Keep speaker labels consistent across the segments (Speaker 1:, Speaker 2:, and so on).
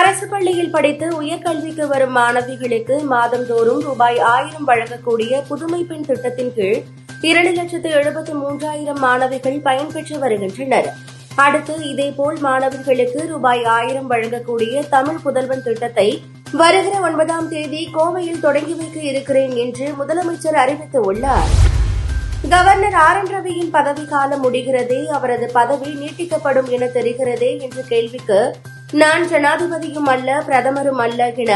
Speaker 1: அரசு பள்ளியில் படித்து உயர்கல்விக்கு வரும் மாணவிகளுக்கு மாதந்தோறும் ரூபாய் ஆயிரம் வழங்கக்கூடிய புதுமை பெண் திட்டத்தின் கீழ் இரண்டு லட்சத்து எழுபத்தி மூன்றாயிரம் மாணவிகள் பயன்பெற்று வருகின்றனர் அடுத்து இதேபோல் மாணவர்களுக்கு ரூபாய் ஆயிரம் வழங்கக்கூடிய தமிழ் புதல்வன் திட்டத்தை வருகிற ஒன்பதாம் தேதி கோவையில் தொடங்கி வைக்க இருக்கிறேன் என்று முதலமைச்சர் அறிவித்துள்ளார் கவர்னர் ஆர் என் ரவியின் பதவிக்காலம் முடிகிறதே அவரது பதவி நீட்டிக்கப்படும் என தெரிகிறதே என்ற கேள்விக்கு நான் ஜனாதிபதியும் அல்ல பிரதமரும் அல்ல என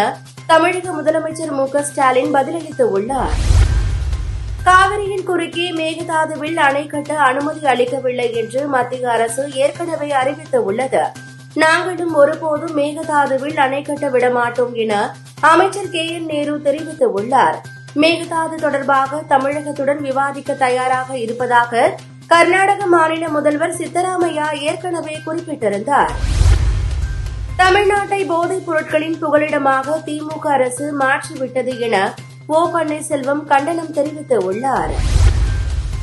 Speaker 1: தமிழக முதலமைச்சர் மு ஸ்டாலின் பதிலளித்துள்ளார் காவிரியின் குறுக்கே மேகதாதுவில் அணை கட்ட அனுமதி அளிக்கவில்லை என்று மத்திய அரசு ஏற்கனவே அறிவித்துள்ளது நாங்களும் ஒருபோதும் மேகதாதுவில் அணை கட்ட விடமாட்டோம் என அமைச்சர் கே என் நேரு தெரிவித்துள்ளார் மேகதாது தொடர்பாக தமிழகத்துடன் விவாதிக்க தயாராக இருப்பதாக கர்நாடக மாநில முதல்வர் சித்தராமையா ஏற்கனவே குறிப்பிட்டிருந்தாா் தமிழ்நாட்டை போதைப் பொருட்களின் புகலிடமாக திமுக அரசு மாற்றிவிட்டது என ஓ பன்னீர்செல்வம் கண்டனம் தெரிவித்துள்ளார்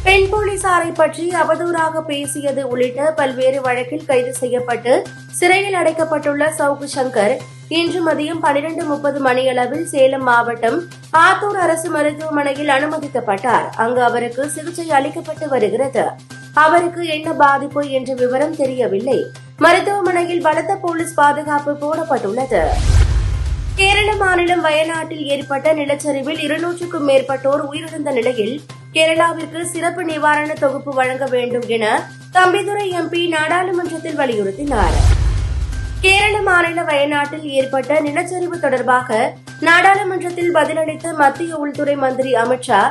Speaker 1: பெண் போலீசாரை பற்றி அவதூறாக பேசியது உள்ளிட்ட பல்வேறு வழக்கில் கைது செய்யப்பட்டு சிறையில் அடைக்கப்பட்டுள்ள சவுக்கு சங்கர் இன்று மதியம் பனிரண்டு முப்பது மணியளவில் சேலம் மாவட்டம் ஆத்தூர் அரசு மருத்துவமனையில் அனுமதிக்கப்பட்டார் அங்கு அவருக்கு சிகிச்சை அளிக்கப்பட்டு வருகிறது அவருக்கு என்ன பாதிப்பு என்ற விவரம் தெரியவில்லை மருத்துவமனையில் பலத்த போலீஸ் பாதுகாப்பு போடப்பட்டுள்ளது கேரள மாநிலம் வயநாட்டில் ஏற்பட்ட நிலச்சரிவில் இருநூற்றுக்கும் மேற்பட்டோர் உயிரிழந்த நிலையில் கேரளாவிற்கு சிறப்பு நிவாரண தொகுப்பு வழங்க வேண்டும் என தம்பிதுரை எம்பி நாடாளுமன்றத்தில் வலியுறுத்தினார் கேரள மாநில வயநாட்டில் ஏற்பட்ட நிலச்சரிவு தொடர்பாக நாடாளுமன்றத்தில் பதிலளித்த மத்திய உள்துறை மந்திரி அமித்ஷா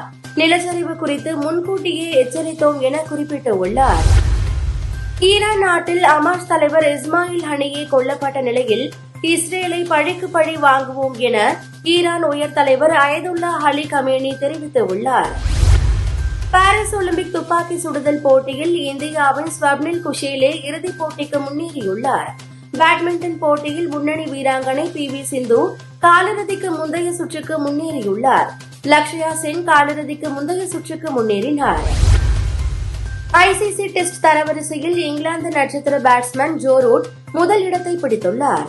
Speaker 1: நிலச்சரிவு குறித்து முன்கூட்டியே எச்சரித்தோம் என குறிப்பிட்டுள்ளாா் ஈரான் நாட்டில் அமாஸ் தலைவர் இஸ்மாயில் ஹனியே கொல்லப்பட்ட நிலையில் இஸ்ரேலை பழிக்கு பழி வாங்குவோம் என ஈரான் உயர் தலைவர் அயதுல்லா அலி கமேனி தெரிவித்துள்ளார் பாரிஸ் ஒலிம்பிக் துப்பாக்கி சுடுதல் போட்டியில் இந்தியாவின் ஸ்வப்னில் குஷேலே இறுதிப் போட்டிக்கு முன்னேறியுள்ளார் பேட்மிண்டன் போட்டியில் முன்னணி வீராங்கனை பி வி சிந்து காலிறுதிக்கு முந்தைய சுற்றுக்கு முன்னேறியுள்ளார் லக்ஷயா சென் காலிறுதிக்கு முந்தைய சுற்றுக்கு முன்னேறினார் ஐசிசி டெஸ்ட் தரவரிசையில் இங்கிலாந்து நட்சத்திர பேட்ஸ்மேன் ஜோ ரூட் முதல் இடத்தை பிடித்துள்ளார்